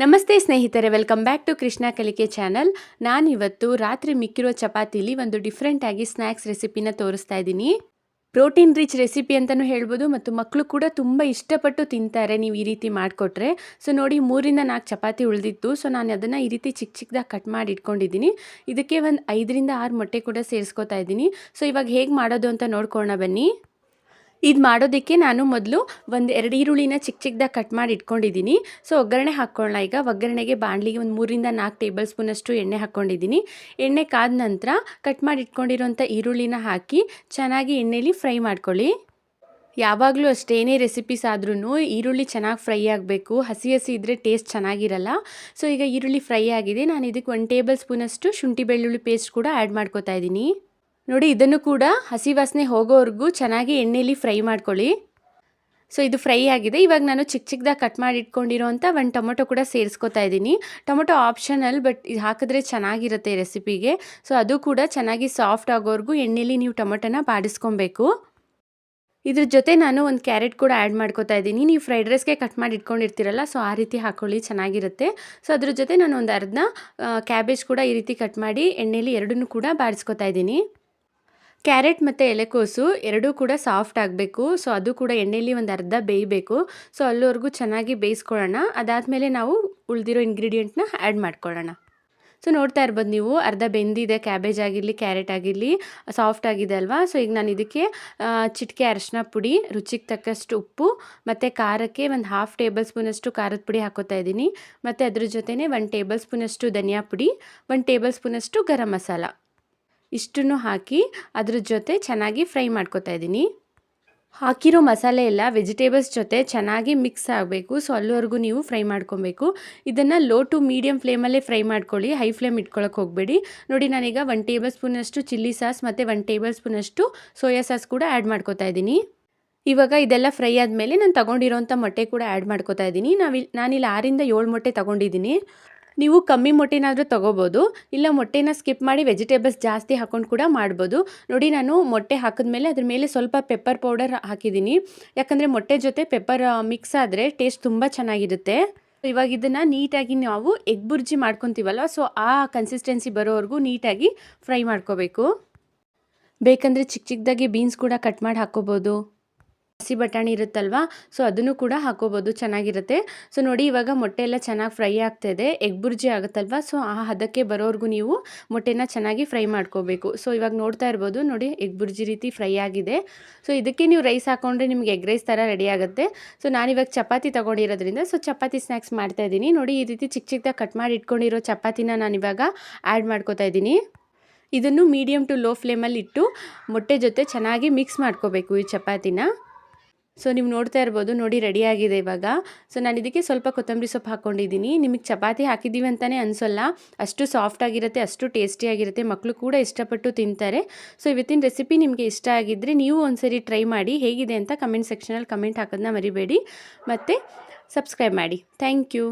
ನಮಸ್ತೆ ಸ್ನೇಹಿತರೆ welcome back to Krishna ಕಲಿಕೆ ಚಾನಲ್ ನಾನಿವತ್ತು ರಾತ್ರಿ ಮಿಕ್ಕಿರೋ ಚಪಾತಿಲಿ ಒಂದು ಡಿಫ್ರೆಂಟಾಗಿ ಸ್ನ್ಯಾಕ್ಸ್ ರೆಸಿಪಿನ ತೋರಿಸ್ತಾ ಇದ್ದೀನಿ. ಪ್ರೋಟೀನ್ ರಿಚ್ ರೆಸಿಪಿ ಅಂತಲೂ ಹೇಳ್ಬೋದು ಮತ್ತು ಮಕ್ಕಳು ಕೂಡ ತುಂಬ ಇಷ್ಟಪಟ್ಟು ತಿಂತಾರೆ ನೀವು ಈ ರೀತಿ ಮಾಡಿಕೊಟ್ರೆ. ಸೊ ನೋಡಿ ಮೂರಿಂದ ನಾಲ್ಕು ಚಪಾತಿ ಉಳಿದಿತ್ತು. ಸೊ ನಾನು ಅದನ್ನು ಈ ರೀತಿ ಚಿಕ್ಕ ಚಿಕ್ಕದಾಗಿ ಕಟ್ ಮಾಡಿ ಇಟ್ಕೊಂಡಿದ್ದೀನಿ. ಇದಕ್ಕೆ ಒಂದು ಐದರಿಂದ ಆರು ಮೊಟ್ಟೆ ಕೂಡ ಸೇರಿಸ್ಕೊತಾ ಇದ್ದೀನಿ. ಸೊ ಇವಾಗ ಹೇಗೆ ಮಾಡೋದು ಅಂತ ನೋಡ್ಕೊಳ್ಳೋಣ ಬನ್ನಿ. ಇದು ಮಾಡೋದಕ್ಕೆ ನಾನು ಮೊದಲು ಒಂದು ಎರಡು ಈರುಳ್ಳಿನ ಚಿಕ್ಕ ಚಿಕ್ಕದಾಗಿ ಕಟ್ ಮಾಡಿ ಇಟ್ಕೊಂಡಿದ್ದೀನಿ ಸೊ ಒಗ್ಗರಣೆ ಹಾಕ್ಕೊಳ್ಳೋಣ ಈಗ ಒಗ್ಗರಣೆಗೆ ಬಾಣಲಿಗೆ ಒಂದು ಮೂರಿಂದ ನಾಲ್ಕು ಟೇಬಲ್ ಸ್ಪೂನಷ್ಟು ಎಣ್ಣೆ ಹಾಕ್ಕೊಂಡಿದ್ದೀನಿ ಎಣ್ಣೆ ಕಾದ ನಂತರ ಕಟ್ ಮಾಡಿ ಇಟ್ಕೊಂಡಿರೋಂಥ ಈರುಳ್ಳಿನ ಹಾಕಿ ಚೆನ್ನಾಗಿ ಎಣ್ಣೆಲಿ ಫ್ರೈ ಮಾಡ್ಕೊಳ್ಳಿ. ಯಾವಾಗಲೂ ಅಷ್ಟೇ ಏನೇ ರೆಸಿಪೀಸ್ ಆದ್ರೂ ಈರುಳ್ಳಿ ಚೆನ್ನಾಗಿ ಫ್ರೈ ಆಗಬೇಕು. ಹಸಿ ಹಸಿ ಇದ್ದರೆ ಟೇಸ್ಟ್ ಚೆನ್ನಾಗಿರಲ್ಲ. ಸೊ ಈಗ ಈರುಳ್ಳಿ ಫ್ರೈ ಆಗಿದೆ. ನಾನು ಇದಕ್ಕೆ ಒಂದು ಟೇಬಲ್ ಸ್ಪೂನಷ್ಟು ಶುಂಠಿ ಬೆಳ್ಳುಳ್ಳಿ ಪೇಸ್ಟ್ ಕೂಡ ಆ್ಯಡ್ ಮಾಡ್ಕೋತಾ ಇದ್ದೀನಿ ನೋಡಿ, ಇದನ್ನು ಕೂಡ ಹಸಿ ವಾಸನೆ ಹೋಗೋವರೆಗೂ ಚೆನ್ನಾಗಿ ಎಣ್ಣೆಯಲ್ಲಿ ಫ್ರೈ ಮಾಡ್ಕೊಳ್ಳಿ. ಸೊ, ಇದು ಫ್ರೈ ಆಗಿದೆ. ಇವಾಗ ನಾನು ಚಿಕ್ಕ ಚಿಕ್ಕದಾಗಿ ಕಟ್ ಮಾಡಿ ಇಟ್ಕೊಂಡಿರೋಂಥ ಒಂದು ಟೊಮೊಟೊ ಕೂಡ ಸೇರಿಸ್ಕೊತಾ ಇದ್ದೀನಿ. ಟೊಮೊಟೊ ಆಪ್ಷನಲ್, ಬಟ್ ಇದು ಹಾಕಿದ್ರೆ ಚೆನ್ನಾಗಿರುತ್ತೆ ರೆಸಿಪಿಗೆ. ಸೊ, ಅದು ಕೂಡ ಚೆನ್ನಾಗಿ ಸಾಫ್ಟ್ ಆಗೋವರೆಗೂ ಎಣ್ಣೆಯಲ್ಲಿ ನೀವು ಟೊಮೊಟೊನ ಬಾಡಿಸ್ಕೊಬೇಕು. ಇದ್ರ ಜೊತೆ ನಾನು ಒಂದು ಕ್ಯಾರೆಟ್ ಕೂಡ ಆ್ಯಡ್ ಮಾಡ್ಕೋತಾ ಇದ್ದೀನಿ. ನೀವು ಫ್ರೈಡ್ ರೈಸ್ಗೆ ಕಟ್ ಮಾಡಿ ಇಟ್ಕೊಂಡಿರ್ತೀರಲ್ಲ ಸೊ, ಆ ರೀತಿ ಹಾಕ್ಕೊಳ್ಳಿ ಚೆನ್ನಾಗಿರುತ್ತೆ. ಸೊ, ಅದ್ರ ಜೊತೆ ನಾನು ಒಂದು ಅರ್ಧ ಕ್ಯಾಬೇಜ್ ಕೂಡ ಈ ರೀತಿ ಕಟ್ ಮಾಡಿ ಎಣ್ಣೆಯಲ್ಲಿ ಎರಡನ್ನೂ ಕೂಡ ಬಾಡಿಸ್ಕೊತಾ ಇದ್ದೀನಿ. ಕ್ಯಾರೆಟ್ ಮತ್ತು ಎಲೆಕೋಸು ಎರಡೂ ಕೂಡ ಸಾಫ್ಟ್ ಆಗಬೇಕು. ಸೊ, ಅದು ಕೂಡ ಎಣ್ಣೆಯಲ್ಲಿ ಒಂದು ಅರ್ಧ ಬೇಯಬೇಕು. ಸೊ ಅಲ್ಲಿವರೆಗೂ ಚೆನ್ನಾಗಿ ಬೇಯಿಸ್ಕೊಳ್ಳೋಣ. ಅದಾದಮೇಲೆ ನಾವು ಉಳಿದಿರೋ ಇಂಗ್ರೀಡಿಯೆಂಟ್ನ ಆ್ಯಡ್ ಮಾಡ್ಕೊಳ್ಳೋಣ. ಸೊ, ನೋಡ್ತಾ ಇರ್ಬೋದು ನೀವು, ಅರ್ಧ ಬೆಂದಿದೆ ಕ್ಯಾಬೇಜ್ ಆಗಿರಲಿ ಕ್ಯಾರೆಟ್ ಆಗಿರಲಿ ಸಾಫ್ಟ್ ಆಗಿದೆ ಅಲ್ವಾ? ಸೊ, ಈಗ ನಾನು ಇದಕ್ಕೆ ಚಿಟಿಕೆ ಅರಶಿನ ಪುಡಿ, ರುಚಿಗೆ ತಕ್ಕಷ್ಟು ಉಪ್ಪು, ಮತ್ತು ಖಾರಕ್ಕೆ ಒಂದು ಹಾಫ್ ಟೇಬಲ್ ಸ್ಪೂನಷ್ಟು ಖಾರದ ಪುಡಿ ಹಾಕೋತಾ ಇದ್ದೀನಿ. ಮತ್ತು ಅದ್ರ ಜೊತೆನೇ ಒಂದು ಟೇಬಲ್ ಸ್ಪೂನಷ್ಟು ಧನಿಯಾ ಪುಡಿ, ಒಂದು ಟೇಬಲ್ ಸ್ಪೂನಷ್ಟು ಗರಂ ಮಸಾಲ. ಇಷ್ಟನ್ನು ಹಾಕಿ ಅದ್ರ ಜೊತೆ ಚೆನ್ನಾಗಿ ಫ್ರೈ ಮಾಡ್ಕೊತಾ ಇದ್ದೀನಿ. ಹಾಕಿರೋ ಮಸಾಲೆ ಎಲ್ಲ ವೆಜಿಟೇಬಲ್ಸ್ ಜೊತೆ ಚೆನ್ನಾಗಿ ಮಿಕ್ಸ್ ಆಗಬೇಕು. ಸೊ, ಅಲ್ಲಿವರೆಗೂ ನೀವು ಫ್ರೈ ಮಾಡ್ಕೊಬೇಕು. ಇದನ್ನು ಲೋ ಟು ಮೀಡಿಯಮ್ ಫ್ಲೇಮಲ್ಲೇ ಫ್ರೈ ಮಾಡ್ಕೊಳ್ಳಿ. ಹೈ ಫ್ಲೇಮ್ ಇಟ್ಕೊಳ್ಳೋಕೆ ಹೋಗಬೇಡಿ. ನೋಡಿ, ನಾನೀಗ ಒನ್ ಟೇಬಲ್ ಸ್ಪೂನಷ್ಟು ಚಿಲ್ಲಿ ಸಾಸ್ ಮತ್ತು ಒನ್ ಟೇಬಲ್ ಸ್ಪೂನಷ್ಟು ಸೋಯಾ ಸಾಸ್ ಕೂಡ ಆ್ಯಡ್ ಮಾಡ್ಕೋತಾ ಇದ್ದೀನಿ. ಇವಾಗ ಇದೆಲ್ಲ ಫ್ರೈ ಆದಮೇಲೆ ನಾನು ತೊಗೊಂಡಿರೋಂಥ ಮೊಟ್ಟೆ ಕೂಡ ಆ್ಯಡ್ ಮಾಡ್ಕೋತಾ ಇದ್ದೀನಿ. ನಾವಿಲ್ಲಿ ನಾನಿಲ್ಲಿ ಆರಿಂದ ಏಳು ಮೊಟ್ಟೆ ತೊಗೊಂಡಿದ್ದೀನಿ. ನೀವು ಕಮ್ಮಿ ಮೊಟ್ಟೆನಾದರೂ ತೊಗೋಬೋದು, ಇಲ್ಲ ಮೊಟ್ಟೆನ ಸ್ಕಿಪ್ ಮಾಡಿ ವೆಜಿಟೇಬಲ್ಸ್ ಜಾಸ್ತಿ ಹಾಕೊಂಡು ಕೂಡ ಮಾಡ್ಬೋದು. ನೋಡಿ ನಾನು ಮೊಟ್ಟೆ ಹಾಕಿದ್ಮೇಲೆ ಅದ್ರ ಮೇಲೆ ಸ್ವಲ್ಪ ಪೆಪ್ಪರ್ ಪೌಡರ್ ಹಾಕಿದ್ದೀನಿ. ಯಾಕಂದರೆ ಮೊಟ್ಟೆ ಜೊತೆ ಪೆಪ್ಪರ್ ಮಿಕ್ಸ್ ಆದರೆ ಟೇಸ್ಟ್ ತುಂಬ ಚೆನ್ನಾಗಿರುತ್ತೆ. ಇವಾಗ ಇದನ್ನು ನೀಟಾಗಿ ನಾವು ಎಗ್ ಬುರ್ಜಿ ಮಾಡ್ಕೊತೀವಲ್ಲ ಸೊ ಆ ಕನ್ಸಿಸ್ಟೆನ್ಸಿ ಬರೋವರೆಗೂ ನೀಟಾಗಿ ಫ್ರೈ ಮಾಡ್ಕೋಬೇಕು. ಬೇಕಂದರೆ ಚಿಕ್ಕ ಚಿಕ್ಕದಾಗಿ ಬೀನ್ಸ್ ಕೂಡ ಕಟ್ ಮಾಡಿ ಹಾಕ್ಕೋಬೋದು ಹಸಿ ಬಟಾಣಿ ಇರುತ್ತಲ್ವಾ? ಸೊ ಅದನ್ನು ಕೂಡ ಹಾಕೋಬೋದು, ಚೆನ್ನಾಗಿರುತ್ತೆ. ಸೊ ನೋಡಿ, ಇವಾಗ ಮೊಟ್ಟೆ ಎಲ್ಲ ಚೆನ್ನಾಗಿ ಫ್ರೈ ಆಗ್ತಾಯಿದೆ ಎಗ್ ಬುರ್ಜಿ ಆಗುತ್ತಲ್ವ? ಸೊ ಆ ಹದಕ್ಕೆ ಬರೋವರೆಗೂ ನೀವು ಮೊಟ್ಟೆನ ಚೆನ್ನಾಗಿ ಫ್ರೈ ಮಾಡ್ಕೋಬೇಕು. ಸೊ ಇವಾಗ ನೋಡ್ತಾ ಇರ್ಬೋದು, ನೋಡಿ ಎಗ್ ಬುರ್ಜಿ ರೀತಿ ಫ್ರೈ ಆಗಿದೆ. ಸೊ ಇದಕ್ಕೆ ನೀವು ರೈಸ್ ಹಾಕೊಂಡ್ರೆ ನಿಮ್ಗೆ ಎಗ್ ರೈಸ್ ಥರ ರೆಡಿ ಆಗುತ್ತೆ. ಸೊ ನಾನಿವಾಗ ಚಪಾತಿ ತೊಗೊಂಡಿರೋದ್ರಿಂದ ಸೊ ಚಪಾತಿ ಸ್ನ್ಯಾಕ್ಸ್ ಮಾಡ್ತಾ ಇದ್ದೀನಿ. ನೋಡಿ, ಈ ರೀತಿ ಚಿಕ್ಕ ಚಿಕ್ಕದಾಗಿ ಕಟ್ ಮಾಡಿ ಇಟ್ಕೊಂಡಿರೋ ಚಪಾತಿನ ನಾನಿವಾಗ ಆ್ಯಡ್ ಮಾಡ್ಕೋತಾ ಇದ್ದೀನಿ. ಇದನ್ನು ಮೀಡಿಯಮ್ ಟು ಲೋ ಫ್ಲೇಮಲ್ಲಿ ಇಟ್ಟು, ಮೊಟ್ಟೆ ಜೊತೆ ಚೆನ್ನಾಗಿ ಮಿಕ್ಸ್ ಮಾಡ್ಕೋಬೇಕು ಈ ಚಪಾತಿನ. ಸೊ ನೀವು ನೋಡ್ತಾ ಇರ್ಬೋದು, ನೋಡಿ ರೆಡಿಯಾಗಿದೆ ಇವಾಗ. ಸೊ ನಾನು ಇದಕ್ಕೆ ಸ್ವಲ್ಪ ಕೊತ್ತಂಬರಿ ಸೊಪ್ಪು ಹಾಕ್ಕೊಂಡಿದ್ದೀನಿ ನಿಮಗೆ ಚಪಾತಿ ಹಾಕಿದ್ದೀವಿ ಅಂತಲೇ ಅನಿಸೋಲ್ಲ. ಅಷ್ಟು ಸಾಫ್ಟ್ ಆಗಿರುತ್ತೆ, ಅಷ್ಟು ಟೇಸ್ಟಿಯಾಗಿರುತ್ತೆ ಮಕ್ಕಳು ಕೂಡ ಇಷ್ಟಪಟ್ಟು ತಿಂತಾರೆ. ಸೊ ಇವತ್ತಿನ ರೆಸಿಪಿ ನಿಮಗೆ ಇಷ್ಟ ಆಗಿದ್ದರೆ ನೀವು ಒಂದ್ಸರಿ ಟ್ರೈ ಮಾಡಿ, ಹೇಗಿದೆ ಅಂತ ಕಮೆಂಟ್ ಸೆಕ್ಷನಲ್ಲಿ ಕಮೆಂಟ್ ಹಾಕೋದನ್ನ ಮರಿಬೇಡಿ. ಮತ್ತು ಸಬ್ಸ್ಕ್ರೈಬ್ ಮಾಡಿ. Thank you